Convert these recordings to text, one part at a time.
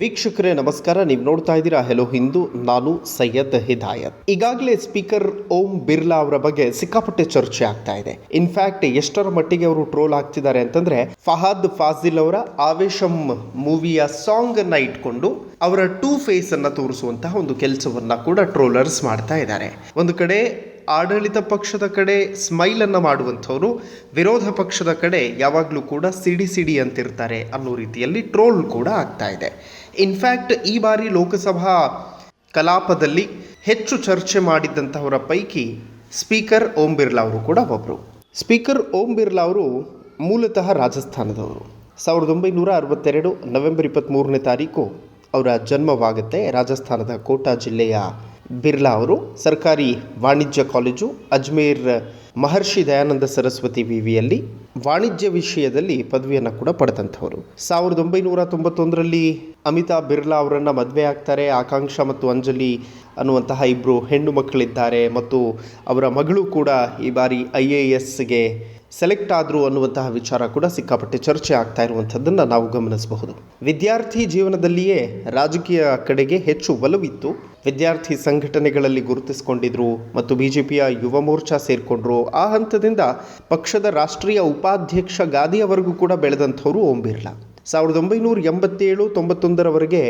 ವೀಕ್ಷಕರೇ, ನಮಸ್ಕಾರ. ನೀವು ನೋಡ್ತಾ ಇದ್ದೀರಾ ಹೆಲೋ ಹಿಂದೂ ನಾನು ಸೈಯದ್ ಹಿದಾಯತ್. ಈಗಾಗಲೇ ಸ್ಪೀಕರ್ ಓಂ ಬಿರ್ಲಾ ಅವರ ಬಗ್ಗೆ ಸಿಕ್ಕಾಪಟ್ಟೆ ಚರ್ಚೆ ಆಗ್ತಾ ಇದೆ. ಇನ್ಫ್ಯಾಕ್ಟ್ ಎಷ್ಟರ ಮಟ್ಟಿಗೆ ಅವರು ಟ್ರೋಲ್ ಆಗ್ತಿದ್ದಾರೆ ಅಂತಂದ್ರೆ, ಫಹಾದ್ ಫಾಜಿಲ್ ಅವರ ಆವೇಶಂ ಮೂವಿಯ ಸಾಂಗ್ ಅನ್ನ ಇಟ್ಕೊಂಡು, ಅವರ ಟೂ ಫೇಸ್ ಅನ್ನ ತೋರಿಸುವಂತಹ ಒಂದು ಕೆಲಸವನ್ನ ಕೂಡ ಟ್ರೋಲರ್ಸ್ ಮಾಡ್ತಾ ಇದ್ದಾರೆ. ಒಂದು ಕಡೆ, ಆಡಳಿತ ಪಕ್ಷದ ಕಡೆ ಸ್ಮೈಲ್ ಅನ್ನ ಮಾಡುವಂಥವ್ರು, ವಿರೋಧ ಪಕ್ಷದ ಕಡೆ ಯಾವಾಗಲೂ ಕೂಡ ಸಿಡಿ ಸಿಡಿ ಅಂತಿರ್ತಾರೆ ಅನ್ನೋ ರೀತಿಯಲ್ಲಿ ಟ್ರೋಲ್ ಕೂಡ ಆಗ್ತಾ ಇದೆ. ಇನ್ಫ್ಯಾಕ್ಟ್ ಈ ಬಾರಿ ಲೋಕಸಭಾ ಕಲಾಪದಲ್ಲಿ ಹೆಚ್ಚು ಚರ್ಚೆ ಮಾಡಿದ್ದಂತಹವರ ಪೈಕಿ ಸ್ಪೀಕರ್ ಓಂ ಬಿರ್ಲಾ ಅವರು ಕೂಡ ಒಬ್ಬರು ಸ್ಪೀಕರ್ ಓಂ ಬಿರ್ಲಾ ಅವರು ಮೂಲತಃ ರಾಜಸ್ಥಾನದವರು. ಸಾವಿರದ ಒಂಬೈನೂರ ಅರವತ್ತೆರಡು ನವೆಂಬರ್ ಇಪ್ಪತ್ತ್ಮೂರನೇ ತಾರೀಕು ಅವರ ಜನ್ಮವಾಗುತ್ತೆ ರಾಜಸ್ಥಾನದ ಕೋಟಾ ಜಿಲ್ಲೆಯ ಬಿರ್ಲಾ ಅವರು. ಸರ್ಕಾರಿ ವಾಣಿಜ್ಯ ಕಾಲೇಜು ಅಜ್ಮೇರ್ ಮಹರ್ಷಿ ದಯಾನಂದ ಸರಸ್ವತಿ ವಿವಿಯಲ್ಲಿ ವಾಣಿಜ್ಯ ವಿಷಯದಲ್ಲಿ ಪದವಿಯನ್ನು ಕೂಡ ಪಡೆದಂಥವರು. ಸಾವಿರದ ಒಂಬೈನೂರ ತೊಂಬತ್ತೊಂದರಲ್ಲಿ ಅಮಿತಾ ಬಿರ್ಲಾ ಅವರನ್ನು ಮದುವೆ ಆಗ್ತಾರೆ. ಆಕಾಂಕ್ಷಾ ಮತ್ತು ಅಂಜಲಿ ಅನ್ನುವಂತಹ ಇಬ್ಬರು ಹೆಣ್ಣು ಮಕ್ಕಳಿದ್ದಾರೆ ಮತ್ತು ಅವರ ಮಗಳು ಕೂಡ ಈ ಬಾರಿ ಐ ಎ ಎಸ್ಗೆ ಸೆಲೆಕ್ಟ್ ಆದರು ಅನ್ನುವಂತಹ ವಿಚಾರ ಕೂಡ ಸಿಕ್ಕಾಪಟ್ಟೆ ಚರ್ಚೆ ಆಗ್ತಾ ಇರುವಂಥದ್ದನ್ನು ನಾವು ಗಮನಿಸಬಹುದು. ವಿದ್ಯಾರ್ಥಿ ಜೀವನದಲ್ಲಿಯೇ ರಾಜಕೀಯ ಕಡೆಗೆ ಹೆಚ್ಚು ಒಲವಿತ್ತು. ವಿದ್ಯಾರ್ಥಿ ಸಂಘಟನೆಗಳಲ್ಲಿ ಗುರುತಿಸಿಕೊಂಡಿದ್ರು ಮತ್ತು ಬಿಜೆಪಿಯ ಯುವ ಮೋರ್ಚಾ ಸೇರಿಕೊಂಡ್ರು. ಆ ಹಂತದಿಂದ ಪಕ್ಷದ ರಾಷ್ಟ್ರೀಯ ಉಪಾಧ್ಯಕ್ಷ ಗಾದಿಯವರೆಗೂ ಕೂಡ ಬೆಳೆದಂಥವರು ಓಂ ಬಿರ್ಲಾ. ಸಾವಿರದ ಒಂಬೈನೂರ ಎಂಬತ್ತೇಳು ತೊಂಬತ್ತೊಂದರವರೆಗೆ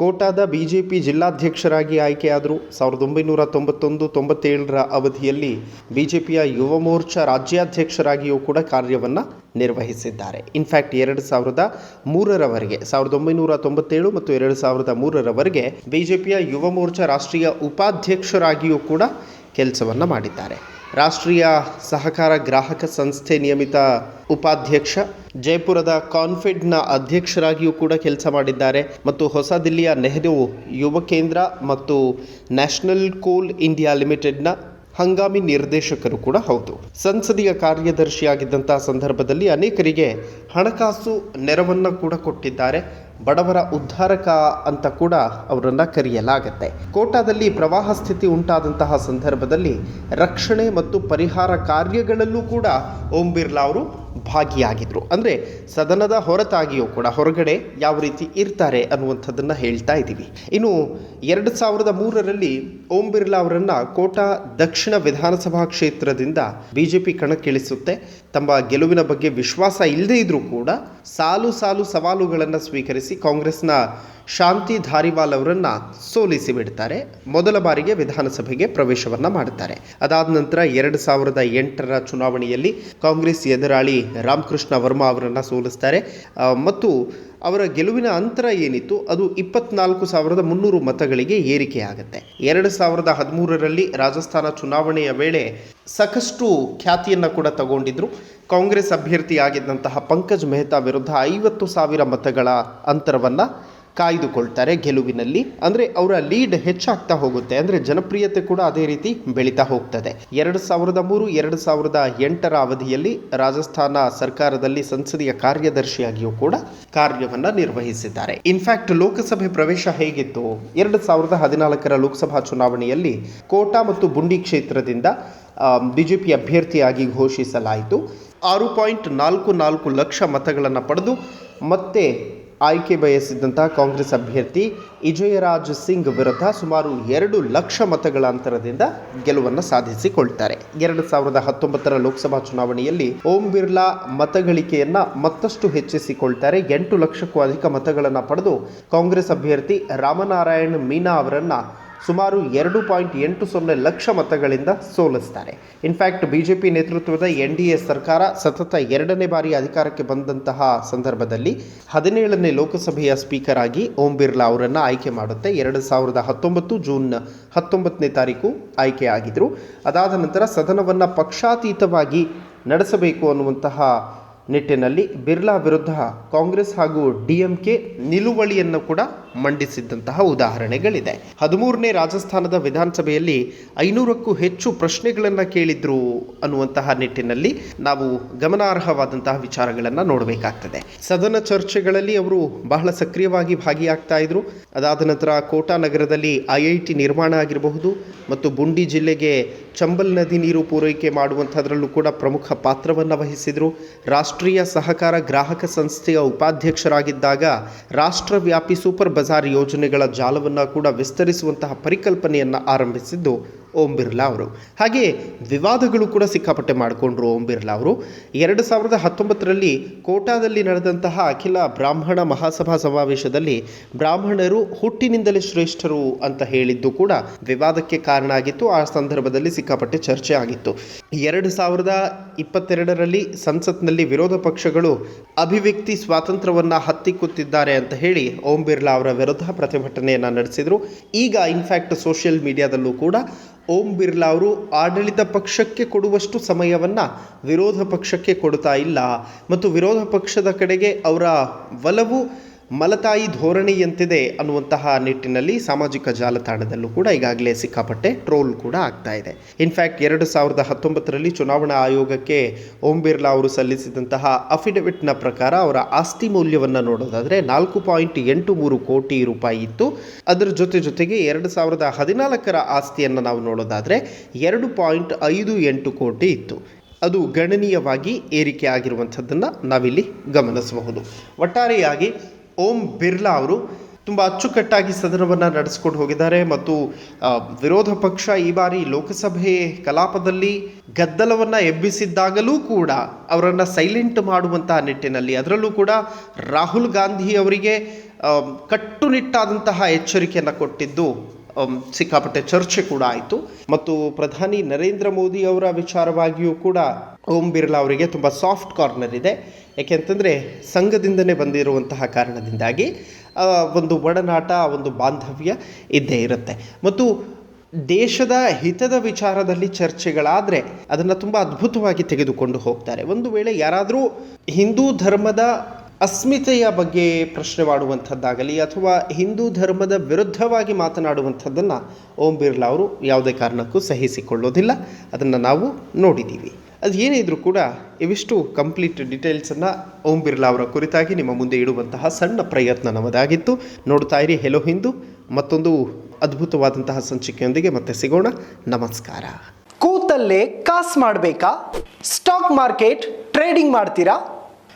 ಕೋಟಾದ ಬಿ ಜೆ ಪಿ ಜಿಲ್ಲಾಧ್ಯಕ್ಷರಾಗಿ ಆಯ್ಕೆಯಾದರು. ಸಾವಿರದ ಒಂಬೈನೂರ ತೊಂಬತ್ತೊಂದು ತೊಂಬತ್ತೇಳರ ಅವಧಿಯಲ್ಲಿ ಬಿ ಜೆ ಪಿಯ ಯುವ ಮೋರ್ಚಾ ರಾಜ್ಯಾಧ್ಯಕ್ಷರಾಗಿಯೂ ಕೂಡ ಕಾರ್ಯವನ್ನು ನಿರ್ವಹಿಸಿದ್ದಾರೆ. ಇನ್ಫ್ಯಾಕ್ಟ್ ಎರಡು ಸಾವಿರದ ಮೂರರವರೆಗೆ, ಸಾವಿರದ ಒಂಬೈನೂರ ತೊಂಬತ್ತೇಳು ಮತ್ತು ಎರಡು ಸಾವಿರದ ಮೂರರವರೆಗೆ ಬಿ ಜೆ ಪಿಯ ಯುವ ಮೋರ್ಚಾ ರಾಷ್ಟ್ರೀಯ ಉಪಾಧ್ಯಕ್ಷರಾಗಿಯೂ ಕೂಡ ಕೆಲಸವನ್ನು ಮಾಡಿದ್ದಾರೆ. ರಾಷ್ಟ್ರೀಯ ಸಹಕಾರ ಗ್ರಾಹಕ ಸಂಸ್ಥೆ ನಿಯಮಿತ ಉಪಾಧ್ಯಕ್ಷ. ಜೈಪುರದ ಕಾನ್ಫೆಡ್ನ ಅಧ್ಯಕ್ಷರಾಗಿಯೂ ಕೂಡ ಕೆಲಸ ಮಾಡಿದ್ದಾರೆ. ಮತ್ತು ಹೊಸ ದಿಲ್ಲಿಯ ನೆಹರು ಯುವ ಕೇಂದ್ರ ಮತ್ತು ನ್ಯಾಷನಲ್ ಕೋಲ್ ಇಂಡಿಯಾ ಲಿಮಿಟೆಡ್ನ ಹಂಗಾಮಿ ನಿರ್ದೇಶಕರು ಕೂಡ ಹೌದು. ಸಂಸದೀಯ ಕಾರ್ಯದರ್ಶಿಯಾಗಿದ್ದಂಥ ಸಂದರ್ಭದಲ್ಲಿ ಅನೇಕರಿಗೆ ಹಣಕಾಸು ನೆರವನ್ನು ಕೂಡ ಕೊಟ್ಟಿದ್ದಾರೆ. ಬಡವರ ಉದ್ಧಾರಕ ಅಂತ ಕೂಡ ಅವರನ್ನು ಕರೆಯಲಾಗತ್ತೆ. ಕೋಟಾದಲ್ಲಿ ಪ್ರವಾಹ ಸ್ಥಿತಿ ಉಂಟಾದಂತಹ ಸಂದರ್ಭದಲ್ಲಿ ರಕ್ಷಣೆ ಮತ್ತು ಪರಿಹಾರ ಕಾರ್ಯಗಳಲ್ಲೂ ಕೂಡ ಓಂ ಬಿರ್ಲಾ ಅವರು ಭಾಗಿಯಾಗಿದ್ರು. ಅಂದರೆ ಸದನದ ಹೊರತಾಗಿಯೂ ಕೂಡ ಹೊರಗಡೆ ಯಾವ ರೀತಿ ಇರ್ತಾರೆ ಅನ್ನುವಂಥದ್ದನ್ನು ಹೇಳ್ತಾ ಇದ್ದೀವಿ. ಇನ್ನು ಎರಡು ಸಾವಿರದ ಮೂರರಲ್ಲಿ ಓಂ ಬಿರ್ಲಾ ಅವರನ್ನು ಕೋಟಾ ದಕ್ಷಿಣ ವಿಧಾನಸಭಾ ಕ್ಷೇತ್ರದಿಂದ ಬಿಜೆಪಿ ಕಣಕ್ಕಿಳಿಸುತ್ತೆ. ತಮ್ಮ ಗೆಲುವಿನ ಬಗ್ಗೆ ವಿಶ್ವಾಸ ಇಲ್ಲದೇ ಇದ್ದರೂ ಕೂಡ ಸಾಲು ಸಾಲು ಸವಾಲುಗಳನ್ನು ಸ್ವೀಕರಿಸಿ ಕಾಂಗ್ರೆಸ್ನ ಶಾಂತಿ ಧಾರಿವಾಲ್ ಅವರನ್ನು ಸೋಲಿಸಿ ಬಿಡ್ತಾರೆ. ಮೊದಲ ಬಾರಿಗೆ ವಿಧಾನಸಭೆಗೆ ಪ್ರವೇಶವನ್ನು ಮಾಡುತ್ತಾರೆ. ಅದಾದ ನಂತರ ಎರಡು ಸಾವಿರದ ಎಂಟರ ಚುನಾವಣೆಯಲ್ಲಿ ಕಾಂಗ್ರೆಸ್ ಎದುರಾಳಿ ರಾಮಕೃಷ್ಣ ವರ್ಮಾ ಅವರನ್ನು ಸೋಲಿಸ್ತಾರೆ. ಮತ್ತು ಅವರ ಗೆಲುವಿನ ಅಂತರ ಏನಿತ್ತು? ಅದು ಇಪ್ಪತ್ನಾಲ್ಕು ಸಾವಿರದ ಮುನ್ನೂರು ಮತಗಳಿಗೆ ಏರಿಕೆಯಾಗುತ್ತೆ ಎರಡು ಸಾವಿರದ ಹದಿಮೂರರಲ್ಲಿ ರಾಜಸ್ಥಾನ ಚುನಾವಣೆಯ ವೇಳೆ ಸಾಕಷ್ಟು ಖ್ಯಾತಿಯನ್ನು ಕೂಡ ತಗೊಂಡಿದ್ರು. ಕಾಂಗ್ರೆಸ್ ಅಭ್ಯರ್ಥಿಯಾಗಿದ್ದಂತಹ ಪಂಕಜ್ ಮೆಹ್ತಾ ವಿರುದ್ಧ ಐವತ್ತು ಸಾವಿರ ಮತಗಳ ಅಂತರವನ್ನು ಕಾಯ್ದುಕೊಳ್ತಾರೆ ಗೆಲುವಿನಲ್ಲಿ. ಅಂದರೆ ಅವರ ಲೀಡ್ ಹೆಚ್ಚಾಗ್ತಾ ಹೋಗುತ್ತೆ. ಅಂದರೆ ಜನಪ್ರಿಯತೆ ಕೂಡ ಅದೇ ರೀತಿ ಬೆಳೀತಾ ಹೋಗ್ತದೆ. ಎರಡು ಸಾವಿರದ ಮೂರು, ಎರಡು ಸಾವಿರದ ಎಂಟರ ಅವಧಿಯಲ್ಲಿ ರಾಜಸ್ಥಾನ ಸರ್ಕಾರದಲ್ಲಿ ಸಂಸದೀಯ ಕಾರ್ಯದರ್ಶಿಯಾಗಿಯೂ ಕೂಡ ಕಾರ್ಯವನ್ನು ನಿರ್ವಹಿಸಿದ್ದಾರೆ. ಇನ್ಫ್ಯಾಕ್ಟ್ ಲೋಕಸಭೆ ಪ್ರವೇಶ ಹೇಗಿತ್ತು? ಎರಡು ಸಾವಿರದ ಹದಿನಾಲ್ಕರ ಲೋಕಸಭಾ ಚುನಾವಣೆಯಲ್ಲಿ ಕೋಟಾ ಮತ್ತು ಬುಂಡಿ ಕ್ಷೇತ್ರದಿಂದ ಬಿಜೆಪಿ ಅಭ್ಯರ್ಥಿಯಾಗಿ ಘೋಷಿಸಲಾಯಿತು. ಆರು ಪಾಯಿಂಟ್ ನಾಲ್ಕು ನಾಲ್ಕು ಲಕ್ಷ ಮತಗಳನ್ನು ಪಡೆದು ಮತ್ತೆ ಆಯ್ಕೆ ಬಯಸಿದ್ದಂತಹ ಕಾಂಗ್ರೆಸ್ ಅಭ್ಯರ್ಥಿ ವಿಜಯರಾಜ್ ಸಿಂಗ್ ವಿರುದ್ಧ ಸುಮಾರು ಎರಡು ಲಕ್ಷ ಮತಗಳ ಅಂತರದಿಂದ ಗೆಲುವನ್ನು ಸಾಧಿಸಿಕೊಳ್ತಾರೆ. ಎರಡು ಸಾವಿರದ ಹತ್ತೊಂಬತ್ತರ ಲೋಕಸಭಾ ಚುನಾವಣೆಯಲ್ಲಿ ಓಂ ಬಿರ್ಲಾ ಮತಗಳಿಕೆಯನ್ನ ಮತ್ತಷ್ಟು ಹೆಚ್ಚಿಸಿಕೊಳ್ತಾರೆ. ಎಂಟು ಲಕ್ಷಕ್ಕೂ ಅಧಿಕ ಮತಗಳನ್ನು ಪಡೆದು ಕಾಂಗ್ರೆಸ್ ಅಭ್ಯರ್ಥಿ ರಾಮನಾರಾಯಣ್ ಮೀನಾ ಅವರನ್ನ ಸುಮಾರು ಎರಡು ಪಾಯಿಂಟ್ ಎಂಟು ಸೊನ್ನೆ ಲಕ್ಷ ಮತಗಳಿಂದ ಸೋಲಿಸ್ತಾರೆ. ಇನ್ಫ್ಯಾಕ್ಟ್ ಬಿಜೆಪಿ ನೇತೃತ್ವದ ಎನ್ ಡಿ ಎ ಸರ್ಕಾರ ಸತತ ಎರಡನೇ ಬಾರಿ ಅಧಿಕಾರಕ್ಕೆ ಬಂದಂತಹ ಸಂದರ್ಭದಲ್ಲಿ ಹದಿನೇಳನೇ ಲೋಕಸಭೆಯ ಸ್ಪೀಕರ್ ಆಗಿ ಓಂ ಬಿರ್ಲಾ ಅವರನ್ನು ಆಯ್ಕೆ ಮಾಡುತ್ತೆ. ಎರಡು ಸಾವಿರದ ಹತ್ತೊಂಬತ್ತು ಜೂನ್ ಹತ್ತೊಂಬತ್ತನೇ ತಾರೀಕು ಆಯ್ಕೆಯಾಗಿದ್ದರು ಅದಾದ ನಂತರ ಸದನವನ್ನು ಪಕ್ಷಾತೀತವಾಗಿ ನಡೆಸಬೇಕು ಅನ್ನುವಂತಹ ನಿಟ್ಟಿನಲ್ಲಿ ಬಿರ್ಲಾ ವಿರುದ್ಧ ಕಾಂಗ್ರೆಸ್ ಹಾಗೂ ಡಿಎಂಕೆ ನಿಲುವಳಿಯನ್ನು ಕೂಡ ಮಂಡಿಸಿದ್ದಂತಹ ಉದಾಹರಣೆಗಳಿದೆ. ಹದಿಮೂರನೇ ರಾಜಸ್ಥಾನದ ವಿಧಾನಸಭೆಯಲ್ಲಿ ಐನೂರಕ್ಕೂ ಹೆಚ್ಚು ಪ್ರಶ್ನೆಗಳನ್ನು ಕೇಳಿದ್ರು ಅನ್ನುವಂತಹ ನಿಟ್ಟಿನಲ್ಲಿ ನಾವು ಗಮನಾರ್ಹವಾದಂತಹ ವಿಚಾರಗಳನ್ನು ನೋಡಬೇಕಾಗ್ತದೆ. ಸದನ ಚರ್ಚೆಗಳಲ್ಲಿ ಅವರು ಬಹಳ ಸಕ್ರಿಯವಾಗಿ ಭಾಗಿಯಾಗ್ತಾ ಇದ್ರು. ಅದಾದ ನಂತರ ಕೋಟಾ ನಗರದಲ್ಲಿ ಐ ಐ ಟಿ ನಿರ್ಮಾಣ ಆಗಿರಬಹುದು ಮತ್ತು ಬುಂಡಿ ಜಿಲ್ಲೆಗೆ ಚಂಬಲ್ ನದಿ ನೀರು ಪೂರೈಕೆ ಮಾಡುವಂಥದ್ರಲ್ಲೂ ಕೂಡ ಪ್ರಮುಖ ಪಾತ್ರವನ್ನು ವಹಿಸಿದರು. ರಾಷ್ಟ್ರ ರಾಷ್ಟ್ರೀಯ ಸಹಕಾರ ಗ್ರಾಹಕ ಸಂಸ್ಥೆಯ ಉಪಾಧ್ಯಕ್ಷರಾಗಿದ್ದಾಗ ರಾಷ್ಟ್ರವ್ಯಾಪಿ ಸೂಪರ್ ಬಜಾರ್ ಯೋಜನೆಗಳ ಜಾಲವನ್ನು ಕೂಡ ವಿಸ್ತರಿಸುವಂತಹ ಪರಿಕಲ್ಪನೆಯನ್ನು ಆರಂಭಿಸಿದ್ದು ಓಂ ಬಿರ್ಲಾ ಅವರು. ಹಾಗೆ ವಿವಾದಗಳು ಕೂಡ ಸಿಕ್ಕಾಪಟ್ಟೆ ಮಾಡಿಕೊಂಡ್ರು ಓಂ ಬಿರ್ಲಾ ಅವರು. ಎರಡು ಸಾವಿರದ ಹತ್ತೊಂಬತ್ತರಲ್ಲಿ ಕೋಟಾದಲ್ಲಿ ನಡೆದಂತಹ ಅಖಿಲ ಬ್ರಾಹ್ಮಣ ಮಹಾಸಭಾ ಸಮಾವೇಶದಲ್ಲಿ ಬ್ರಾಹ್ಮಣರು ಹುಟ್ಟಿನಿಂದಲೇ ಶ್ರೇಷ್ಠರು ಅಂತ ಹೇಳಿದ್ದು ಕೂಡ ವಿವಾದಕ್ಕೆ ಕಾರಣ ಆಗಿತ್ತು. ಆ ಸಂದರ್ಭದಲ್ಲಿ ಸಿಕ್ಕಾಪಟ್ಟೆ ಚರ್ಚೆ ಆಗಿತ್ತು. ಎರಡು ಸಾವಿರದ ಇಪ್ಪತ್ತೆರಡರಲ್ಲಿ ಸಂಸತ್ನಲ್ಲಿ ವಿರೋಧ ಪಕ್ಷಗಳು ಅಭಿವ್ಯಕ್ತಿ ಸ್ವಾತಂತ್ರ್ಯವನ್ನು ಹತ್ತಿಕ್ಕುತ್ತಿದ್ದಾರೆ ಅಂತ ಹೇಳಿ ಓಂ ಬಿರ್ಲಾ ಅವರ ವಿರುದ್ಧ ಪ್ರತಿಭಟನೆಯನ್ನು ನಡೆಸಿದರು. ಈಗ ಇನ್ಫ್ಯಾಕ್ಟ್ ಸೋಷಿಯಲ್ ಮೀಡಿಯಾದಲ್ಲೂ ಕೂಡ ಓಂ ಬಿರ್ಲಾ ಅವರು ಆಡಳಿತ ಪಕ್ಷಕ್ಕೆ ಕೊಡುವಷ್ಟು ಸಮಯವನ್ನು ವಿರೋಧ ಪಕ್ಷಕ್ಕೆ ಕೊಡ್ತಾ ಇಲ್ಲ. ಮತ್ತು ವಿರೋಧ ಪಕ್ಷದ ಕಡೆಗೆ ಅವರ ಒಲವು ಮಲತಾಯಿ ಧೋರಣೆಯಂತಿದೆ ಅನ್ನುವಂತಹ ನಿಟ್ಟಿನಲ್ಲಿ ಸಾಮಾಜಿಕ ಜಾಲತಾಣದಲ್ಲೂ ಕೂಡ ಈಗಾಗಲೇ ಸಿಕ್ಕಾಪಟ್ಟೆ ಟ್ರೋಲ್ ಕೂಡ ಆಗ್ತಾ ಇದೆ. ಇನ್ಫ್ಯಾಕ್ಟ್ ಎರಡು ಸಾವಿರದ ಹತ್ತೊಂಬತ್ತರಲ್ಲಿ ಚುನಾವಣಾ ಆಯೋಗಕ್ಕೆ ಓಂ ಬಿರ್ಲಾ ಅವರು ಸಲ್ಲಿಸಿದಂತಹ ಅಫಿಡವಿಟ್ನ ಪ್ರಕಾರ ಅವರ ಆಸ್ತಿ ಮೌಲ್ಯವನ್ನು ನೋಡೋದಾದರೆ ನಾಲ್ಕು ಪಾಯಿಂಟ್ ಎಂಟು ಮೂರು ಕೋಟಿ ರೂಪಾಯಿ ಇತ್ತು. ಅದರ ಜೊತೆ ಜೊತೆಗೆ ಎರಡು ಸಾವಿರದ ಹದಿನಾಲ್ಕರ ಆಸ್ತಿಯನ್ನು ನಾವು ನೋಡೋದಾದರೆ ಎರಡು ಪಾಯಿಂಟ್ ಐದು ಎಂಟು ಕೋಟಿ ಇತ್ತು. ಅದು ಗಣನೀಯವಾಗಿ ಏರಿಕೆ ಆಗಿರುವಂಥದ್ದನ್ನು ನಾವಿಲ್ಲಿ ಗಮನಿಸಬಹುದು. ಒಟ್ಟಾರೆಯಾಗಿ ಓಂ ಬಿರ್ಲಾ ಅವರು ತುಂಬ ಅಚ್ಚುಕಟ್ಟಾಗಿ ಸದನವನ್ನು ನಡೆಸ್ಕೊಂಡು ಹೋಗಿದ್ದಾರೆ ಮತ್ತು ವಿರೋಧ ಪಕ್ಷ ಈ ಬಾರಿ ಲೋಕಸಭೆ ಕಲಾಪದಲ್ಲಿ ಗದ್ದಲವನ್ನು ಎಬ್ಬಿಸಿದ್ದಾಗಲೂ ಕೂಡ ಅವರನ್ನು ಸೈಲೆಂಟ್ ಮಾಡುವಂತಹ ನಿಟ್ಟಿನಲ್ಲಿ, ಅದರಲ್ಲೂ ಕೂಡ ರಾಹುಲ್ ಗಾಂಧಿ ಅವರಿಗೆ ಕಟ್ಟುನಿಟ್ಟಾದಂತಹ ಎಚ್ಚರಿಕೆಯನ್ನು ಕೊಟ್ಟಿದ್ದು ಸಿಕ್ಕಾಪಟ್ಟೆ ಚರ್ಚೆ ಕೂಡ ಆಯಿತು. ಮತ್ತು ಪ್ರಧಾನಿ ನರೇಂದ್ರ ಮೋದಿ ಅವರ ವಿಚಾರವಾಗಿಯೂ ಕೂಡ ಓಂ ಬಿರ್ಲಾ ಅವರಿಗೆ ತುಂಬ ಸಾಫ್ಟ್ ಕಾರ್ನರ್ ಇದೆ. ಯಾಕೆಂತಂದರೆ ಸಂಘದಿಂದನೇ ಬಂದಿರುವಂತಹ ಕಾರಣದಿಂದಾಗಿ ಒಂದು ಒಡನಾಟ, ಒಂದು ಬಾಂಧವ್ಯ ಇದ್ದೇ ಇರುತ್ತೆ. ಮತ್ತು ದೇಶದ ಹಿತದ ವಿಚಾರದಲ್ಲಿ ಚರ್ಚೆಗಳಾದರೆ ಅದನ್ನು ತುಂಬ ಅದ್ಭುತವಾಗಿ ತೆಗೆದುಕೊಂಡು ಹೋಗ್ತಾರೆ. ಒಂದು ವೇಳೆ ಯಾರಾದರೂ ಹಿಂದೂ ಧರ್ಮದ ಅಸ್ಮಿತೆಯ ಬಗ್ಗೆ ಪ್ರಶ್ನೆ ಮಾಡುವಂಥದ್ದಾಗಲಿ ಅಥವಾ ಹಿಂದೂ ಧರ್ಮದ ವಿರುದ್ಧವಾಗಿ ಮಾತನಾಡುವಂಥದ್ದನ್ನು ಓಂ ಬಿರ್ಲಾ ಅವರು ಯಾವುದೇ ಕಾರಣಕ್ಕೂ ಸಹಿಸಿಕೊಳ್ಳೋದಿಲ್ಲ. ಅದನ್ನು ನಾವು ನೋಡಿದ್ದೀವಿ. ಅದು ಏನೇ ಕೂಡ ಇವಿಷ್ಟು ಕಂಪ್ಲೀಟ್ ಡೀಟೇಲ್ಸನ್ನು ಓಂ ಬಿರ್ಲಾ ಅವರ ಕುರಿತಾಗಿ ನಿಮ್ಮ ಮುಂದೆ ಇಡುವಂತಹ ಸಣ್ಣ ಪ್ರಯತ್ನ ನಮ್ಮದಾಗಿತ್ತು. ನೋಡ್ತಾ ಇರಿ ಹೆಲೋ ಹಿಂದೂ ಮತ್ತೊಂದು ಅದ್ಭುತವಾದಂತಹ ಸಂಚಿಕೆಯೊಂದಿಗೆ ಮತ್ತೆ ಸಿಗೋಣ. ನಮಸ್ಕಾರ. ಕೂತಲ್ಲೇ ಕಾಸ್ ಮಾಡಬೇಕಾ? ಸ್ಟಾಕ್ ಮಾರ್ಕೆಟ್ ಟ್ರೇಡಿಂಗ್ ಮಾಡ್ತೀರಾ?